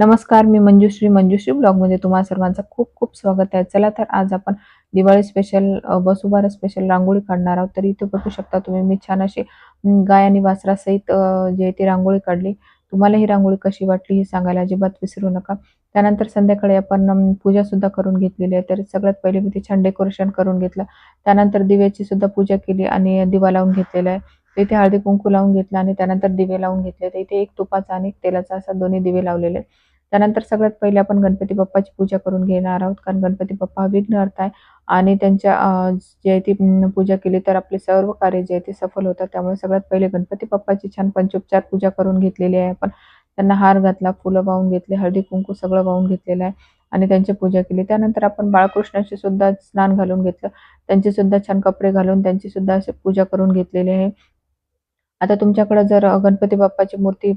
नमस्कार मी मंजुश्री मंजुश्री ब्लॉगमध्ये तुम्हा सर्वांचं खूप खूप स्वागत आहे. चला तर आज आपण दिवाळी स्पेशल बसुबारा स्पेशल रांगोळी काढणार आहोत. तर इथे बघू शकता तुम्ही मी छान अशी गाय आणि वासरासहित जे आहे ती रांगोळी काढली. तुम्हाला ही रांगोळी कशी वाटली हे सांगायला अजिबात विसरू नका. त्यानंतर संध्याकाळी आपण पूजा सुद्धा करून घेतलेली आहे. तर सगळ्यात पहिले मी ते छान डेकोरेशन करून घेतलं. त्यानंतर दिव्याची सुद्धा पूजा केली आणि दिवा लावून घेतलेला आहे. इथे हळदी कुंकू लावून घेतला आणि त्यानंतर दिवे लावून घेतले. तर इथे एक तुपाचा आणि एक तेलाचा असा दोन्ही दिवे लावलेले आहेत. त्यानंतर सगळ्यात पहिले आपण गणपती बाप्पाची पूजा करून घेणार आहोत. कारण गणपती बाप्पा हा विघ्नहर्ता आहे आणि त्यांच्या जे आहे ती पूजा केली तर आपले सर्व कार्य जे आहे ते सफल होतात. त्यामुळे सगळ्यात पहिले गणपती बाप्पाची छान पंचोपचार पूजा करून घेतलेली आहे आपण. त्यांना हार घातला फुलं वाहून घेतले हळदी कुंकू सगळं वाहून घेतलेलं आहे आणि त्यांची पूजा केली. त्यानंतर आपण बाळकृष्णाचे सुद्धा स्नान घालून घेतलं. त्यांचे सुद्धा छान कपडे घालून त्यांची सुद्धा अशी पूजा करून घेतलेली आहे. आता तुमच्याकडे जर गणपती बाप्पाची मूर्ती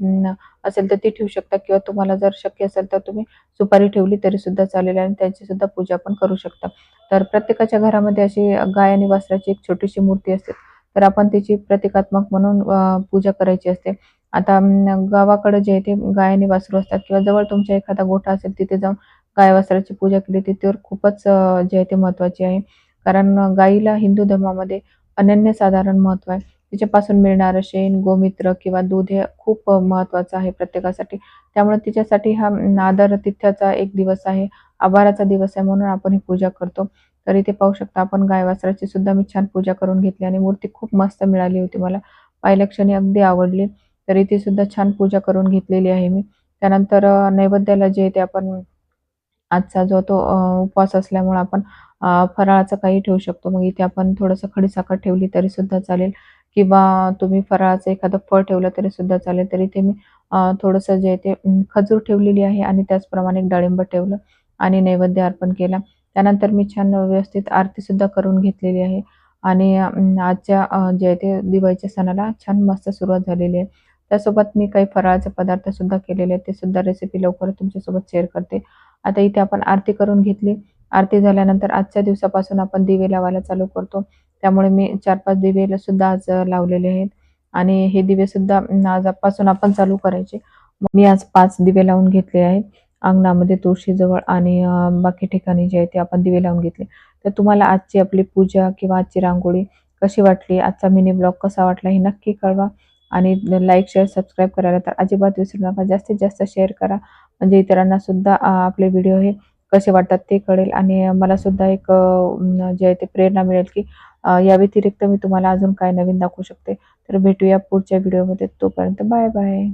असेल तर ती ठेवू शकता किंवा तुम्हाला जर शक्य असेल तर तुम्ही सुपारी ठेवली तरी सुद्धा चालेल आणि त्यांची सुद्धा पूजा पण करू शकता. तर प्रत्येकाच्या घरामध्ये अशी गाय आणि वासराची एक छोटीशी मूर्ती असते तर आपण तिची प्रतिकात्मक म्हणून पूजा करायची असते. आता गावाकडे जे ते गाय आणि वासरू असतात किंवा जवळ तुमच्या एखादा गोठा असेल तिथे जाऊन गाय वासराची पूजा केली तिथेवर खूपच जे आहे ते महत्त्वाची आहे. कारण गाईला हिंदू धर्मामध्ये अनन्यसाधारण महत्त्व आहे. तिच्यापासून मिळणारं शेण गोमित्र किंवा दूध हे खूप महत्वाचं महत्त्वाचं आहे प्रत्येकासाठी. त्यामुळे तिच्यासाठी हा नादर तिथ्याचा एक दिवस आहे. आभाराचा दिवस आहे म्हणून आपण ही पूजा करतो. तर इथे पाहू शकता आपण गायवासराची सुद्धा मी छान पूजा करून घेतली आणि मूर्ती खूप मस्त मिळाली होती मला. पाहिल्या क्षणी अगदी आवडली. तर इथे सुद्धा छान पूजा करून घेतलेली आहे मी. त्यानंतर नैवेद्याला जे ते आपण आजचा जो तो उपवास असल्यामुळे आपण फराळाचं काही ठेवू शकतो. मग इथे आपण थोडंसं खडीसाखर ठेवली तरी सुद्धा चालेल. किंवा तुम्ही फराळाचं एखादं फळ ठेवलं तरी सुद्धा चालेल. तरी ते मी थोडंसं जे आहे ते खजूर ठेवलेली आहे आणि त्याचप्रमाणे एक डाळिंब ठेवलं आणि नैवेद्य अर्पण केला. त्यानंतर मी छान व्यवस्थित आरती सुद्धा करून घेतलेली आहे. आणि आजच्या जे आहे ते दिवाळीच्या सणाला छान मस्त सुरुवात झालेली आहे. त्यासोबत मी काही फराळाचे पदार्थ सुद्धा केलेले आहेत. ते सुद्धा रेसिपी लवकर तुमच्यासोबत शेअर करते. आता इथे आपण आरती करून घेतली. आरती झाल्यानंतर आजच्या दिवसापासून आपण दिवे लावायला चालू करतो. त्यामुळे मी चार पाच दिवे सुद्धा आज लावलेले आहेत. आणि हे दिवे सुद्धा आजपासून आपण चालू करायचे. मी आज पाच दिवे लावून घेतले आहेत. अंगणामध्ये तुळशीजवळ आणि बाकी ठिकाणी जे आहे ते आपण दिवे लावून घेतले. तर तुम्हाला आजची आपली पूजा किंवा आजची रांगोळी कशी वाटली? आजचा मिनी ब्लॉग कसा वाटला हे नक्की कळवा. आणि लाईक शेअर सबस्क्राईब करायला तर अजिबात विसरू नका. जास्तीत जास्त शेअर करा. म्हणजे इतरांना सुद्धा आपले व्हिडिओ हे कसे वाटतात ते कळेल. आणि मला सुद्धा एक जे आहे ते प्रेरणा मिळेल की या व्यतिरिक्त मी तुम्हाला अजून काय नवीन दाखवू शकते तर भेटूया पुढच्या व्हिडिओमध्ये तोपर्यंत बाय बाय.